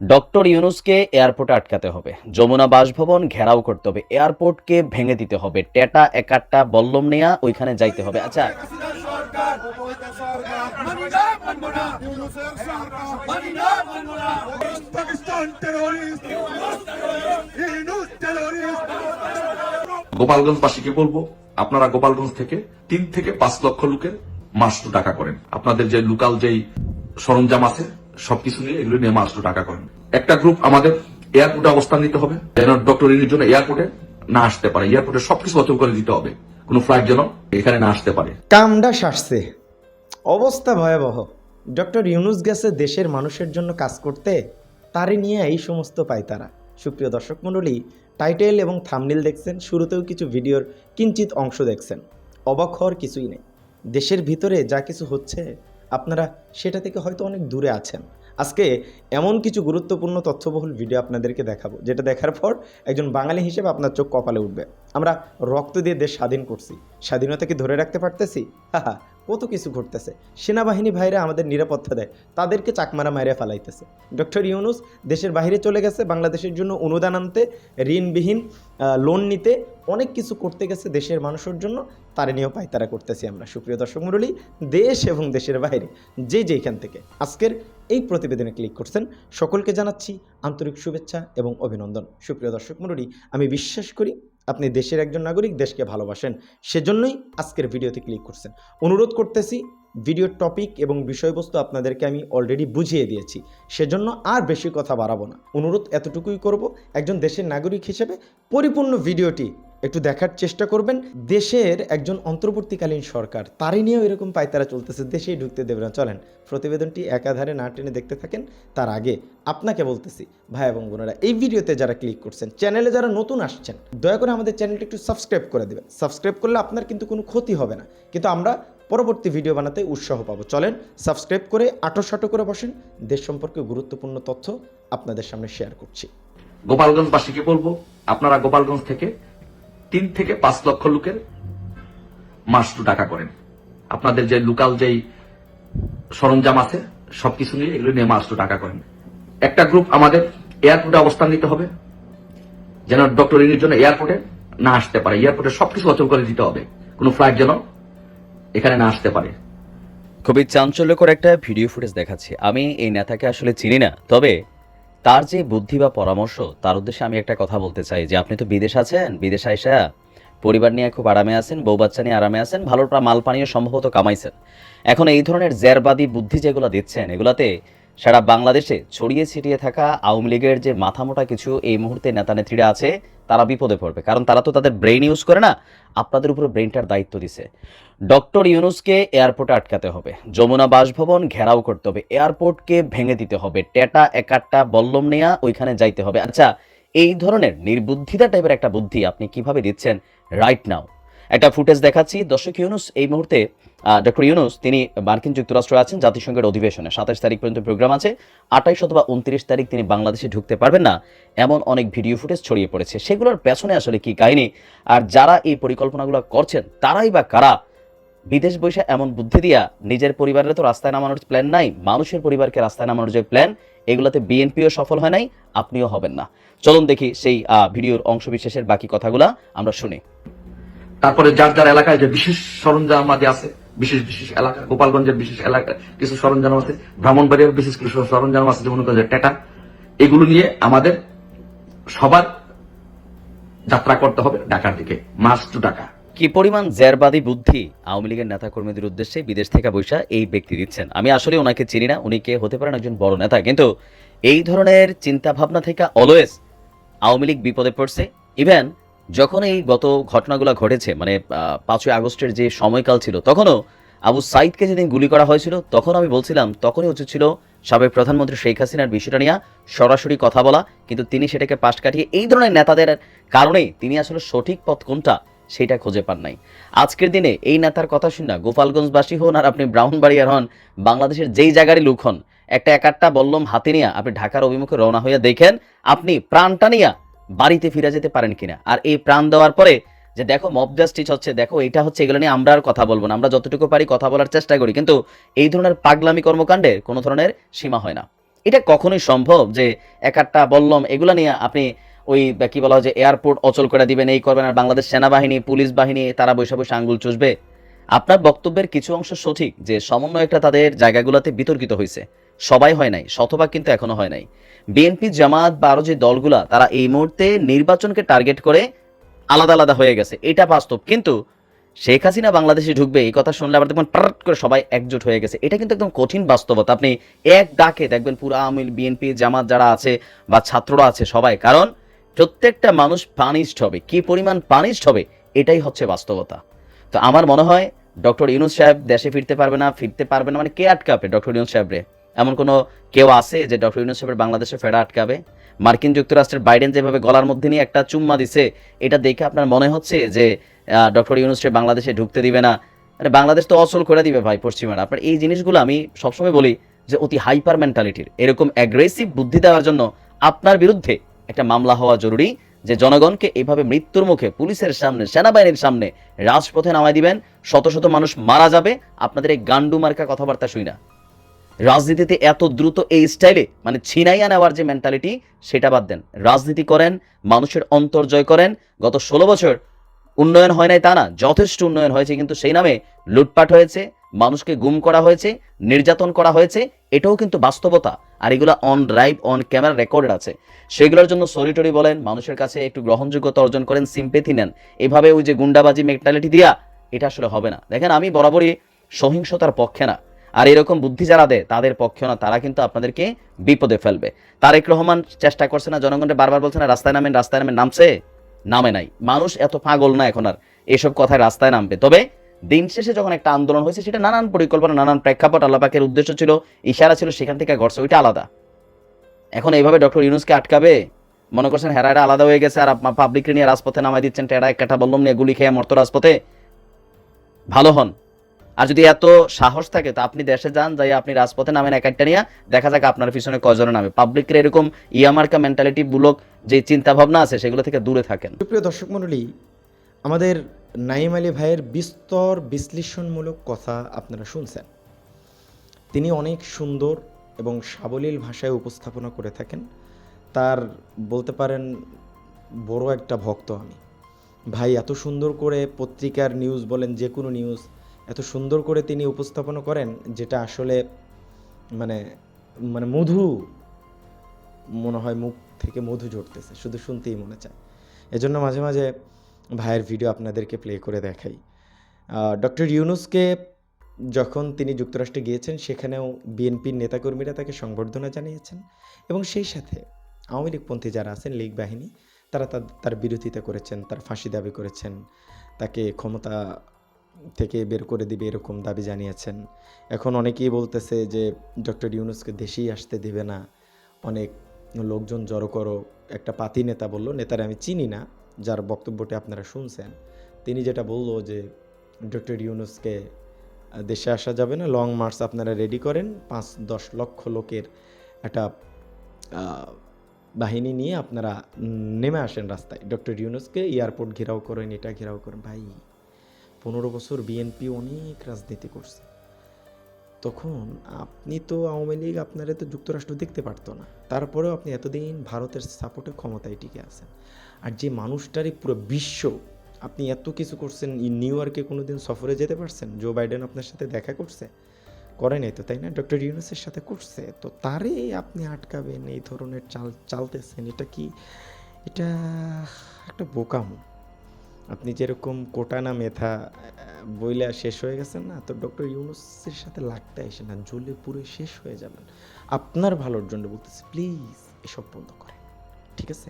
Doctor ইউনুসকে এয়ারপোর্টে আটকাতে হবে। যমুনা বাসভবন ঘেরাও করতে হবে। এয়ারপোর্টকে ভেঙে দিতে হবে। টেটা, একাট্টা, বল্লম নেয়া, ওইখানে যাইতে হবে। আচ্ছা। টেরোরিস্ট গোপালগঞ্জবাসীকে বলব, আপনারা গোপালগঞ্জ থেকে তিন থেকে পাঁচ লক্ষ লোকের মাসটু টাকা করেন। আপনাদের যে লোকাল যেই সরঞ্জাম আছে সবকিছু নিয়ে এগুলো নিয়ে মাসটু টাকা করেন। একটা গ্রুপ আমাদের এয়ারপোর্টে অবস্থান নিতে হবে। যেন ডক্টর ইনির জন্য এয়ারপোর্টে না আসতে পারে। এয়ারপোর্টে সবকিছু অচল করে দিতে হবে। কোনো ফ্লাইট যেন এখানে না আসতে পারে। কামডা সারছে। অবস্থা ভয়াবহ। ডক্টর ইউনুস গেছে দেশের মানুষের জন্য কাজ করতে। তারে নিয়ে এই সমস্ত পায় তারা। সুপ্রিয় দর্শক মণ্ডলী টাইটেল এবং থামনিল দেখছেন, শুরুতেও কিছু ভিডিওর কিঞ্চিত অংশ দেখছেন। অবাক হওয়ার কিছুই নেই। দেশের ভিতরে যা কিছু হচ্ছে আপনারা সেটা থেকে হয়তো অনেক দূরে আছেন। আজকে এমন কিছু গুরুত্বপূর্ণ তথ্যবহুল ভিডিও আপনাদেরকে দেখাবো, যেটা দেখার পর একজন বাঙালি হিসেবে আপনার চোখ কপালে উঠবে। আমরা রক্ত দিয়ে দেশ স্বাধীন করছি স্বাধীনতাকে ধরে রাখতে পারতেছি? হা কত কিছু ঘটতেছে। সেনাবাহিনী ভাইরা আমাদের নিরাপত্তা দেয়, তাদেরকে চাকমারা মাইরে ফেলাইতেছে। ডক্টর ইউনুস দেশের বাইরে চলে গেছে, বাংলাদেশের জন্য অনুদান আনতে, ঋণবিহীন লোন নিতে অনেক কিছু করতে গেছে দেশের মানুষের জন্য। তারে নিয়েও পাইতারা করতেছি আমরা। সুপ্রিয় দর্শক মণ্ডলী, দেশ এবং দেশের বাইরে যে যেখান থেকে আজকের এই প্রতিবেদনে ক্লিক করছেন, সকলকে জানাচ্ছি আন্তরিক শুভেচ্ছা এবং অভিনন্দন। সুপ্রিয় দর্শক মণ্ডলী, আমি বিশ্বাস করি আপনি দেশের একজন নাগরিক, দেশকে ভালোবাসেন, সেজন্যই আজকের ভিডিওতে ক্লিক করছেন। অনুরোধ করতেছি ভিডিওর টপিক এবং বিষয়বস্তু আপনাদেরকে আমি অলরেডি বুঝিয়ে দিয়েছি, সেজন্য আর বেশি কথা বাড়াবো না। অনুরোধ এতটুকুই করব, একজন দেশের নাগরিক হিসেবে পরিপূর্ণ ভিডিওটি একটু দেখার চেষ্টা করবেন। দেশের একজন অন্তর্বর্তীকালীন সরকার, তারই নিয়েও এরকম পায়তারা চলতেছে, দেশেই ঢুকতে দেবে না। চলেন, প্রতিবেদনটি একাধারে না টেনে দেখতে থাকেন, তার আগে আপনাকে বলতেছি, ভাই এবং বোনেরা, এই ভিডিওতে যারা ক্লিক করছেন চ্যানেলে যারা নতুন আসছেন, দয়া করে আমাদের চ্যানেলটি একটু সাবস্ক্রাইব করে দেবেন। সাবস্ক্রাইব করলে আপনার কিন্তু কোনো ক্ষতি হবে না। কিন্তু আমরা পরবর্তী ভিডিও বানাতে উৎসাহ পাবো। চলেন সাবস্ক্রাইব করে আটো সাটো করে বসেন। দেশ সম্পর্কে গুরুত্বপূর্ণ তথ্য আপনাদের সামনে শেয়ার করছি। গোপালগঞ্জবাসীকে বলব, আপনারা গোপালগঞ্জ থেকে তিন থেকে পাঁচ লক্ষ লোকের মাসটু টাকা করেন। আপনাদের যে লোকাল যেই সরঞ্জাম আছে, সবকিছু নিয়ে এগুলো নিয়ে মাসটু টাকা করেন। একটা গ্রুপ আমাদের এয়ারপোর্টে অবস্থান নিতে হবে, যেন ডক্টর ইনির জন্য এয়ারপোর্টে না আসতে পারে। এয়ারপোর্টে সবকিছু অচল করে দিতে হবে। কোনো ফ্লাইট যেন এখানে না আসতে পারে। খুবই চাঞ্চল্যকর একটা ভিডিও ফুটেজ দেখাচ্ছি। আমি এই নেতাকে আসলে চিনি না, তবে তার যে বুদ্ধি বা পরামর্শ, তার উদ্দেশ্যে আমি একটা কথা বলতে চাই যে আপনি তো বিদেশ আছেন, বিদেশ আইসা পরিবার নিয়ে খুব আরামে আছেন, বউ বাচ্চা নিয়ে আরামে আছেন, ভালো মাল পানীয় সম্ভবত কামাইছেন। এখন এই ধরনের জেরবাদী বুদ্ধি যেগুলো দিচ্ছেন, এগুলাতে সারা বাংলাদেশে ছড়িয়ে ছিটিয়ে থাকা আওয়ামী লীগের যে মাথামোটা কিছু এই মুহূর্তে নেতা নেত্রীরা আছে তারা বিপদে পড়বে। কারণ তারা তো তাদের ব্রেন ইউজ করে না, আপনাদের উপরে ব্রেনটার দায়িত্ব দিছে। ডক্টর ইউনুসকে এয়ারপোর্টে আটকাতে হবে। যমুনা বাসভবন ঘেরাও করতে হবে। এয়ারপোর্টকে ভেঙে দিতে হবে। টেটা, একাট্টা, বল্লম নেয়া, ওইখানে যাইতে হবে। আচ্ছা এই ধরনের নির্বুদ্ধিতা টাইপের একটা বুদ্ধি আপনি কীভাবে দিচ্ছেন রাইট নাও একটা ফুটেজ দেখাচ্ছি। দর্শক ইউনুস, এই মুহূর্তে ডক্টর ইউনুস, তিনি মার্কিন যুক্তরাষ্ট্রে আছেন জাতিসংঘের অধিবেশনে। সাতাশ তারিখ পর্যন্ত প্রোগ্রাম আছে। আঠাইশ অথবা উনত্রিশ তারিখ তিনি বাংলাদেশে ঢুকতে পারবেন না। এমন অনেক ভিডিও ফুটেজ ছড়িয়ে পড়েছে। সেগুলোর পেছনে আসলে কি কাহিনী? আর যারা এই পরিকল্পনাগুলো করছেন, তারাই বা কারা? বিদেশ বৈশা এমন বুদ্ধি দিয়া নিজের পরিবারের তো রাস্তায় নামানোর প্ল্যান নাই, মানুষের পরিবারকে রাস্তায় নামানোর যে প্ল্যান এগুলোতে বিএনপিও সফল হয় নাই, আপনিও হবেন না। চলুন দেখি সেই ভিডিওর অংশ বিশেষের বাকি কথাগুলা, আমরা শুনি। তারপরে যার যার এলাকায় যে বিশেষ সরঞ্জাম আদি আছে, বিশেষ বিশেষ এলাকা, গোপালগঞ্জের বিশেষ এলাকা, কিছু সরঞ্জাম আছে, ব্রাহ্মণবাড়িয়ার বিশেষ কিছু সরঞ্জাম আছে, যেমন টেটা, এগুলো নিয়ে আমাদের সবার যাত্রা করতে হবে ঢাকার দিকে, মাস টু ঢাকা কি পরিমাণ জেরবাদী বুদ্ধি আওয়ামী লীগের নেতা কর্মীদের উদ্দেশ্যে বিদেশ থেকে বৈশা এই ব্যক্তি দিচ্ছেন? আমি আসলে ওনাকে চিনি না, উনি কে হতে পারেন একজন বড় নেতা, কিন্তু এই ধরনের চিন্তা ভাবনা থেকে অলওয়েজ আওয়ামী লীগ বিপদে পড়ছে। ইভেন যখন এই গত ঘটনাগুলো ঘটেছে মানে পাঁচই আগস্টের যে সময়কাল ছিল, তখনও আবু সাইদকে যেদিন গুলি করা হয়েছিল, তখন আমি বলছিলাম, তখনই উচিত ছিল সাবেক প্রধানমন্ত্রী শেখ হাসিনার বিষয়টা নিয়ে সরাসরি কথা বলা, কিন্তু তিনি সেটাকে পাশ কাটিয়ে এই ধরনের নেতাদের কারণেই তিনি আসলে সঠিক পথ কোনটা সেটা খুঁজে পান নাই। আজকের দিনে এই নেতার কথা শুনে গোপালগঞ্জবাসী হন আর আপনি ব্রাহ্মণবাড়িয়ার হন, বাংলাদেশের যেই জায়গারই লোক হন, একটা একাট্টা বল্লম হাতে নিয়ে আপনি ঢাকার অভিমুখে রওনা হইয়া দেখেন, আপনি প্রাণটা নিয়া বাড়িতে ফিরে যেতে পারেন কিনা? আর এই প্রাণ দেওয়ার পরে যে দেখো মব জাস্টিস হচ্ছে, দেখো, এটা হচ্ছে এগুলো নিয়ে আমরা আর কথা বলব না। আমরা যতটুকু পারি কথা বলার চেষ্টা করি। কিন্তু এই ধরনের পাগলামি কর্মকাণ্ডের কোনো ধরনের সীমা হয় না। এটা কখনোই সম্ভব যে এক একটা বললাম এগুলা নিয়ে আপনি ওই, কি বলা হয় যে এয়ারপোর্ট অচল করে দিবেন, এই করবেন, আর বাংলাদেশ সেনাবাহিনী, পুলিশ বাহিনী, তারা বৈশা বৈশা আঙ্গুল চুষবে। আপনার বক্তব্যের কিছু অংশ সঠিক, যে সমন্বয়টা তাদের জায়গাগুলোতে বিতর্কিত হয়েছে সবাই হয় নাই, শতভাগ কিন্তু এখনও হয় নাই। বিএনপি, জামাত বা আরও যে দলগুলা, তারা এই মুহূর্তে নির্বাচনকে টার্গেট করে আলাদা আলাদা হয়ে গেছে। এটা বাস্তব। কিন্তু শেখ হাসিনা বাংলাদেশে ঢুকবে, এই কথা শুনলে আবার দেখবেন পার্ট করে সবাই একজোট হয়ে গেছে। এটা কিন্তু একদম কঠিন বাস্তবতা। আপনি এক ডাকে দেখবেন পুরো আওয়ামী বিএনপি, জামাত যারা আছে বা ছাত্ররা আছে সবাই। কারণ প্রত্যেকটা মানুষ পানিশড হবে। কি পরিমাণ পানিশড হবে, এটাই হচ্ছে বাস্তবতা। তো আমার মনে হয়, ডক্টর ইউনুস সাহেব দেশে ফিরতে পারবে না, ফিরতে পারবে না। মানে কে আটকাবে, ডক্টর ইউনুস সাহেবরে এমন কোনো কেউ আছে যে ডক্টর ইউনুস সাহেবের বাংলাদেশে ফেরা আটকাবে? মার্কিন যুক্তরাষ্ট্রের বাইডেন যেভাবে গলার মধ্যে নিয়ে একটা চুম্মা দিছে, এটা দেখে আপনার মনে হচ্ছে যে ডক্টর ইউনুস সাহেব বাংলাদেশে ঢুকতে দিবে না? মানে বাংলাদেশ তো অচল করে দিবে ভাই পশ্চিমারা। আপনার এই জিনিসগুলো আমি সবসময় বলি যে অতি হাইপার মেন্টালিটির, এরকম অ্যাগ্রেসিভ বুদ্ধি দেওয়ার জন্য আপনার বিরুদ্ধে একটা মামলা হওয়া জরুরি যে জনগণকে এভাবে মৃত্যুর মুখে পুলিশের সামনে, সেনাবাহিনীর সামনে রাজপথে নামাই দিবেন, শত শত মানুষ মারা যাবে, আপনাদের এই গান্ডু মার্কা কথাবার্তা শুই না। রাজনীতিতে এত দ্রুত এই স্টাইলে মানে ছিনাইয়া নেওয়ার যে মেন্টালিটি সেটা বাদ দেন। রাজনীতি করেন, মানুষের অন্তর জয় করেন। গত ষোলো বছর উন্নয়ন হয় নাই তা না, যথেষ্ট উন্নয়ন হয়েছে, কিন্তু সেই নামে লুটপাট হয়েছে, মানুষকে গুম করা হয়েছে, নির্যাতন করা হয়েছে, এটাও কিন্তু বাস্তবতা। আর এগুলো on drive on camera recorded আছে। সেগুলোর জন্য সরিটরি বলেন, মানুষের কাছে একটু গ্রহণযোগ্যতা অর্জন করেন সিম্পেথি নেন। এভাবে ওই যে গুন্ডাবাজি মেন্টালিটি দিয়া, এটা আসলে হবে না। দেখেন, আমি বরাবরই সহিংসতার পক্ষে না। আর এরকম বুদ্ধি যারা দেয়, তাদের পক্ষে না, তারা কিন্তু আপনাদেরকে বিপদে ফেলবে। তারেক রহমান চেষ্টা করছে না, জনগণকে বারবার বলছে না, রাস্তায় নামেন রাস্তায় নামেন, নামছে? নামে নাই। মানুষ এত পাগল না এখন আর এসব কথায় রাস্তায় নামবে। তবে দিন শেষে যখন একটা আন্দোলন হয়েছে, সেটা নানান পরিকল্পনা, নানান প্রেক্ষাপট আল্লাপাকের উদ্দেশ্য ছিল, ইশারা ছিল, সেখান থেকে ঘটছে ওইটা আলাদা। এখন এইভাবে ডক্টর ইউনুসকে আটকাবে? মনে করছেন হেরাটা আলাদা হয়ে গেছে, আর পাবলিককে নিয়ে রাজপথে নামাই দিচ্ছেন, টেরা একটা বললাম নিয়ে গুলি খেয়ে মর্ত রাজপথে? ভালো হন। আর যদি এত সাহস থাকে, তো আপনি দেশে যান যাই আপনি রাজপথে নামেন, এক একটা নিয়ে। দেখা যাক আপনার পিছনে কজনে নামে। পাবলিকের এরকম ইয়ামার্কা মেন্টালিটি মূলক যে চিন্তা ভাবনা আছে, সেগুলো থেকে দূরে থাকেন। সুপ্রিয় দর্শক মণ্ডলী, আমাদের নাইম আলী ভাইয়ের বিস্তর বিশ্লেষণমূলক কথা আপনারা শুনছেন। তিনি অনেক সুন্দর এবং সাবলীল ভাষায় উপস্থাপনা করে থাকেন। তার বলতে পারেন, বড় একটা ভক্ত আমি। ভাই, এত সুন্দর করে পত্রিকার নিউজ বলেন যে কোনো নিউজ এত সুন্দর করে তিনি উপস্থাপনা করেন যেটা আসলে মানে মানে মধু, মনে হয় মুখ থেকে মধু ঝরতেছে, শুধু শুনতেই মনে চায়। এজন্য মাঝে মাঝে ভাইয়ের ভিডিও আপনাদেরকে প্লে করে দেখাই। ডক্টর ইউনুসকে যখন তিনি যুক্তরাষ্ট্রে গিয়েছেন, সেখানেও বিএনপির নেতাকর্মীরা তাকে সংবর্ধনা জানিয়েছেন এবং সেই সাথে আওয়ামী লীগপন্থী যারা আছেন, লীগ বাহিনী, তারা তার বিরোধিতা করেছেন, তার ফাঁসি দাবি করেছেন, তাকে ক্ষমতা থেকে বের করে দিবে এরকম দাবি জানিয়েছেন। এখন অনেকেই বলতেছে যে, ডক্টর ইউনুসকে দেশেই আসতে দিবে না। অনেক লোকজন জড়ো করো, একটা পাতি নেতা বলল, নেতারা আমি চিনি না, যার বক্তব্যটি আপনারা শুনছেন। তিনি যেটা বলল যে, ডক্টর ইউনুসকে দেশে আসা যাবে না, লং মার্চ আপনারা রেডি করেন। পাঁচ দশ লক্ষ লোকের একটা বাহিনী নিয়ে আপনারা নেমে আসেন রাস্তায়। ডক্টর ইউনুসকে এয়ারপোর্ট ঘেরাও করেন, এটা ঘেরাও করেন। ভাই। পনেরো বছর বিএনপি অনেক রাজনীতি করছে। তখন আপনি তো আওয়ামী লীগ আপনারা তো যুক্তরাষ্ট্র দেখতে পারতো না। তারপরেও আপনি এতদিন ভারতের সাপোর্টে ক্ষমতায় টিকে আছেন। আর যে মানুষটারই পুরো বিশ্ব, আপনি এত কিছু করছেন নিউ ইয়র্কে কোনো দিন সফরে যেতে পারছেন? জো বাইডেন আপনার সাথে দেখা করছে? করে নাই তো, তাই না? ডক্টর ইউনুসের সাথে করছে? তো তারে আপনি আটকাবেন, এই ধরনের চাল, চালতেছেন, এটা কি, এটা একটা বোকাম। আপনি যেরকম কোটা না মেথা বইলা শেষ হয়ে গেছেন না, তো ডক্টর ইউনুসের সাথে লাগতে আসে না, জ্বলে পুরো শেষ হয়ে যাবেন। আপনার ভালোর জন্য বলতেছি প্লিজ এসব বন্ধ করেন, ঠিক আছে?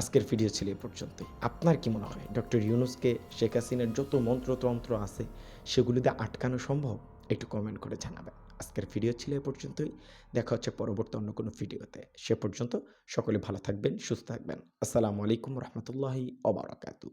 আজকের ভিডিও ছিল এ পর্যন্তই। আপনার কি মনে হয়, ডক্টর ইউনুসকে শেখ হাসিনার যত মন্ত্রতন্ত্র আছে, সেগুলিতে আটকানো সম্ভব? একটু কমেন্ট করে জানাবেন। আজকের ভিডিও ছিল এ পর্যন্তই। দেখা হচ্ছে পরবর্তী অন্য কোনো ভিডিওতে সে পর্যন্ত সকলে ভালো থাকবেন, সুস্থ থাকবেন। আসসালামু আলাইকুম রহমতুল্লাহি অবরাকাতু